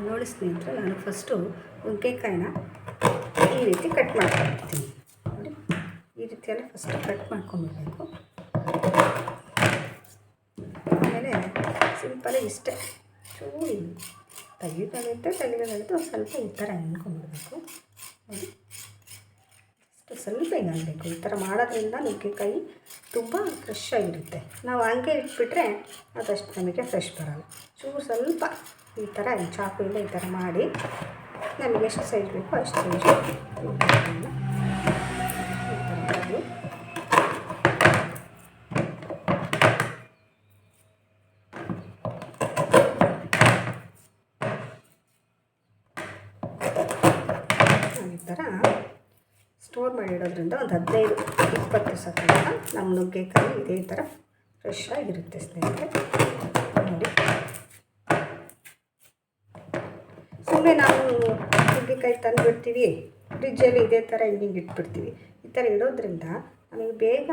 ನೋಡಿ ಸ್ನೇಹಿತರೆ, ನಾನು ಫಸ್ಟು ನುಗ್ಗೆಕಾಯಿನ ಈ ರೀತಿ ಕಟ್ ಮಾಡ್ಕೊಂಡಿರ್ತೀನಿ ನೋಡಿ, ಈ ರೀತಿಯೆಲ್ಲ ಫಸ್ಟು ಕಟ್ ಮಾಡ್ಕೊಂಡ್ಬಿಡ್ಬೇಕು ಆಮೇಲೆ ಸಿಂಪಲಾಗಿ ಇಷ್ಟೇ. ಚೂರು ತೆಗಿಬೇಕಾಗುತ್ತೆ ತೆಗಿಬೇಕಾಗುತ್ತೆ ಒಂದು ಸ್ವಲ್ಪ ಈ ಥರ ಎಣ್ಕೊಂಡ್ಬಿಡ್ಬೇಕು ನೋಡಿ ಸ್ವಲ್ಪ ಇನ್ನಬೇಕು ಈ ಥರ ಮಾಡೋದ್ರಿಂದ ನುಗ್ಗೆಕಾಯಿ ತುಂಬ ಫ್ರೆಶ್ ಆಗಿರುತ್ತೆ. ನಾವು ಹಂಗೆ ಇಟ್ಬಿಟ್ರೆ ಅದಷ್ಟು ನಮಗೆ ಫ್ರೆಶ್ ಬರೋಲ್ಲ. ಚೂರು ಸ್ವಲ್ಪ ಈ ಥರ ಈ ಚಾಕುಯಿಂದ ಈ ಥರ ಮಾಡಿ ನಮಗೆ ಎಷ್ಟು ಸೈಜ್ ಬೇಕೋ ಅಷ್ಟು ಸೈಜ್ ಈ ಥರ ಸ್ಟೋರ್ ಮಾಡಿಡೋದ್ರಿಂದ ಒಂದು ಹದಿನೈದು, ಇಪ್ಪತ್ತು ತನಕ ನಮ್ಮ ನುಗ್ಗೆಕಾಯಿ ಇದೇ ಥರ ಫ್ರೆಶ್ ಆಗಿರುತ್ತೆ ಸ್ನೇಹಿತರೆ ನೋಡಿ ಸುಮ್ಮನೆ ನಾವು ನುಗ್ಗೆಕಾಯಿ ತಂದುಬಿಡ್ತೀವಿ. ಫ್ರಿಜ್ಜಲ್ಲಿ ಇದೇ ಥರ ಹಿಂಗೆ ಇಟ್ಬಿಡ್ತೀವಿ. ಈ ಥರ ಇಡೋದ್ರಿಂದ ನಮಗೆ ಬೇಗ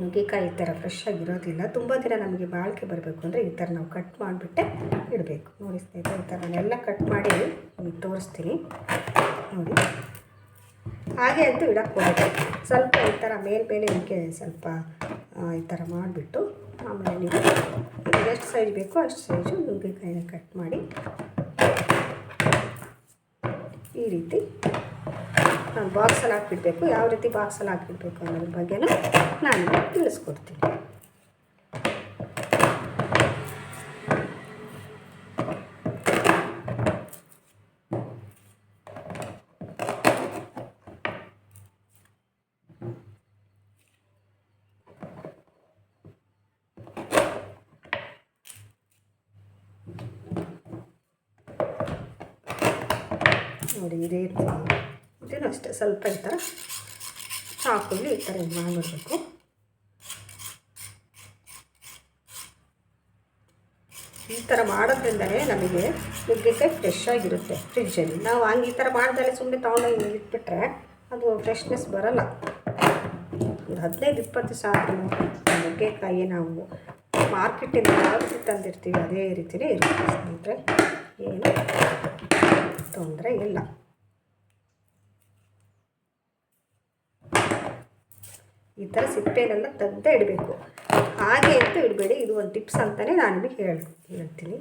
ನುಗ್ಗೆಕಾಯಿ ಈ ಥರ ಫ್ರೆಶ್ ಆಗಿರೋದಿಲ್ಲ ತುಂಬ ದಿನ ನಮಗೆ ಬಾಳಿಕೆ ಬರಬೇಕು ಅಂದರೆ ಈ ಥರ ನಾವು ಕಟ್ ಮಾಡಿಬಿಟ್ಟೆ ಇಡಬೇಕು. ನೋಡಿ ಸ್ನೇಹಿತರೆ, ಈ ಥರ ನಾನೆಲ್ಲ ಕಟ್ ಮಾಡಿ ನಿಮಗೆ ತೋರಿಸ್ತೀನಿ. ನೋಡಿ. ಹಾಗೆ ಅಂತೂ ಇಡಕ್ಕೆ ಹೋಗುತ್ತೆ. ಸ್ವಲ್ಪ ಈ ಥರ ಮೇಲೆ ಮೇಲೆ ಇದಕ್ಕೆ ಸ್ವಲ್ಪ ಈ ಥರ ಮಾಡಿಬಿಟ್ಟು ಆಮೇಲೆ ನೀವು ಎಷ್ಟು ಸೈಜ್ ಬೇಕೋ ಅಷ್ಟು ಸೈಜು ನುಗ್ಗೆಕಾಯಿನ ಕಟ್ ಮಾಡಿ ಈ ರೀತಿ ಬಾಕ್ಸಲ್ಲಿ ಹಾಕಿಬಿಡ್ಬೇಕು. ಯಾವ ರೀತಿ ಬಾಕ್ಸಲ್ಲಿ ಹಾಕಿಬಿಡ್ಬೇಕು ಅನ್ನೋದ್ರ ಬಗ್ಗೆನೂ ನಾನು ತಿಳಿಸ್ಕೊಡ್ತೀನಿ. ನೋಡಿ, ಇದೇ ರೀತಿ ಇದನ್ನು ಅಷ್ಟೇ, ಸ್ವಲ್ಪ ಈ ಥರ ಚಾಕುಲಿ ಈ ಥರ ಇದು ಮಾಡಿಬಿಡ್ಬೇಕು. ಈ ಥರ ಮಾಡೋದ್ರಿಂದಲೇ ನಮಗೆ ನುಗ್ಗೆಕಾಯಿ ಫ್ರೆಶ್ ಆಗಿರುತ್ತೆ ಫ್ರಿಜ್ಜಲ್ಲಿ ನಾವು ಹಂಗೆ ಈ ಥರ ಮಾಡಿದಲ್ಲೇ ಸುಮ್ಮನೆ ತೊಗೊಂಡೋಗಿ ಇಟ್ಬಿಟ್ರೆ ಅದು ಫ್ರೆಶ್ನೆಸ್ ಬರಲ್ಲ. ಒಂದು ಹದಿನೈದು ಇಪ್ಪತ್ತು ಸಾವಿರ ನುಗ್ಗೆಕಾಯಿ ನಾವು. ಮಾರ್ಕೆಟಿಂದ ತಂದಿರ್ತೀವಿ, ಅದೇ ರೀತಿಯೇ ಇರುತ್ತೆ ಸ್ನೇಹಿತರೆ. ಏನು ತೊಂದರೆ ಇಲ್ಲ. ಈ ಥರ ಸಿಪ್ಪೆನೆಲ್ಲ ತೆಗ್ದೇ ಇಡಬೇಕು. ಹಾಗೆ ಅಂತೂ ಇಡಬೇಡಿ, ಇದು ಒಂದು ಟಿಪ್ಸ್ ಅಂತಲೇ ನಾನು ನಿಮಗೆ ಹೇಳಿ, ಹೇಳ್ತೀನಿ.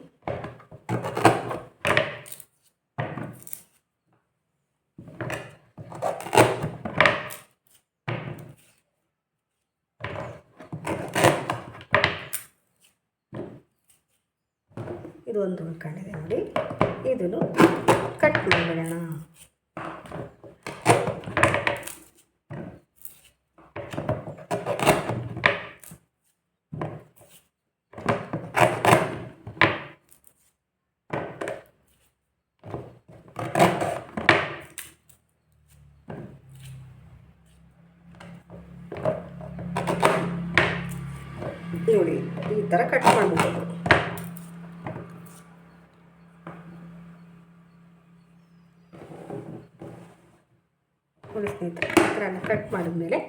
ಇದು ಒಂದು ಉಳ್ಕೊಂಡಿದೆ ನೋಡಿ. ಇದನ್ನು ಕಟ್ ಮಾಡಿಬಿಡೋಣ ನೋಡಿ ಈ ಥರ ಕಟ್ ಮಾಡಿಬಿಡೋದು ನೋಡಿ ಸ್ನೇಹಿತರೆ ಈ ಥರ ಎಲ್ಲ ಕಟ್ ಮಾಡಿದ್ಮೇಲೆ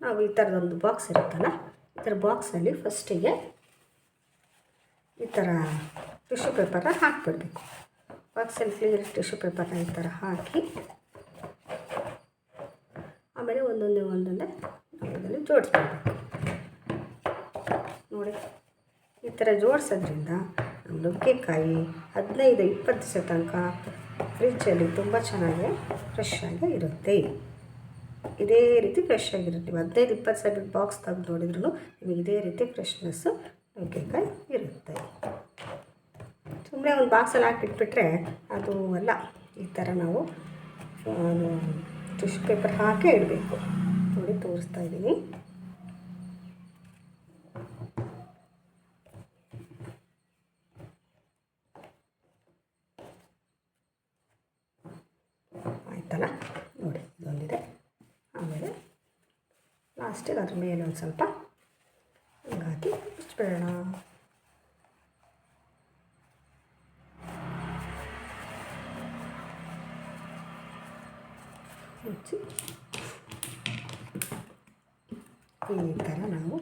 ನಾವು ಈ ಥರದೊಂದು ಬಾಕ್ಸ್ ಇರುತ್ತಲ್ಲ, ಈ ಥರ ಬಾಕ್ಸಲ್ಲಿ ಫಸ್ಟಿಗೆ ಈ ಥರ ಟಿಶ್ಯೂ ಪೇಪರ್ನ ಹಾಕಿಬಿಡ್ಬೇಕು. ಬಾಕ್ಸಲ್ಲಿ ಕ್ಲಿಯರ್ ಟಿಶ್ಯೂ ಪೇಪರ್ನ ಈ ಥರ ಹಾಕಿ, ಆಮೇಲೆ ಒಂದೊಂದೇ ಒಂದೊಂದೇ ಅದರಲ್ಲಿ ಜೋಡಿಸ್ಬಿಡ್ಬೇಕು ನೋಡಿ, ಈ ಥರ ಜೋಡಿಸೋದ್ರಿಂದ ನುಗ್ಗೆಕಾಯಿ ಹದಿನೈದು, ಇಪ್ಪತ್ತು ದಿವಸ ತನಕ ಫ್ರಿಜ್ಜಲ್ಲಿ ತುಂಬ ಚೆನ್ನಾಗಿ ಫ್ರೆಶ್ ಆಗಿ ಇರುತ್ತೆ. ಇದೇ ರೀತಿ ಫ್ರೆಶ್ ಆಗಿರುತ್ತೆ ನೀವು ಹದಿನೈದು, ಇಪ್ಪತ್ತು ಸಾವಿರ ಬಾಕ್ಸ್ ತೆಗೆದು ನೋಡಿದ್ರು ನಿಮಗೆ ಇದೇ ರೀತಿ ಫ್ರೆಶ್ನೆಸ್ಸು ನುಗ್ಗೆಕಾಯಿ ಇರುತ್ತೆ. ಸುಮ್ಮನೆ ಒಂದು ಬಾಕ್ಸಲ್ಲಿ ಹಾಕಿಟ್ಬಿಟ್ರೆ ಅದು ಅಲ್ಲ. ಈ ಥರ ನಾವು ಟಿಶ್ಯೂ ಪೇಪರ್ ಹಾಕೇ ಇಡಬೇಕು. ನೋಡಿ ತೋರಿಸ್ತಾ ಇದ್ದೀನಿ ಆಯ್ತಲ್ಲ ನೋಡಿ ಇದೊಂದಿದೆ ಆಮೇಲೆ ಲಾಸ್ಟಿಗೆ ಅದ್ರ ಮೇಲೆ ಒಂದು ಸ್ವಲ್ಪ ಹಾಕಿ ಮುಚ್ಚಿಬಿಡೋಣ ಮುಚ್ಚಿ. ಈ ಥರ ನಾವು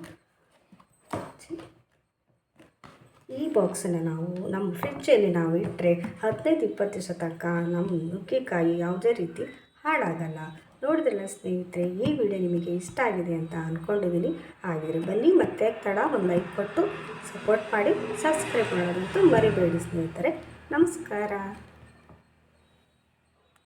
ಈ ಬಾಕ್ಸನ್ನು ನಾವು ನಮ್ಮ ಫ್ರಿಡ್ಜಲ್ಲಿ ನಾವು ಇಟ್ಟರೆ ಹದಿನೈದು, ಇಪ್ಪತ್ತು ದಿವಸ ತನಕ ನಮ್ಮ ನುಗ್ಗೆಕಾಯಿ ಯಾವುದೇ ರೀತಿ ಹಾಳಾಗಲ್ಲ. ನೋಡಿದ್ರಲ್ಲ ಸ್ನೇಹಿತರೆ, ಈ ವಿಡಿಯೋ ನಿಮಗೆ ಇಷ್ಟ ಆಗಿದೆ ಅಂತ ಅಂದ್ಕೊಂಡಿದ್ದೀನಿ ಹಾಗಿದ್ರೆ ಬನ್ನಿ, ಮತ್ತೆ ತಡ ಒಂದು ಲೈಕ್ ಕೊಟ್ಟು ಸಪೋರ್ಟ್ ಮಾಡಿ ಸಬ್ಸ್ಕ್ರೈಬ್ ಮಾಡೋದಂತೂ ಮರಿಬೇಡಿ ಸ್ನೇಹಿತರೆ. ನಮಸ್ಕಾರ.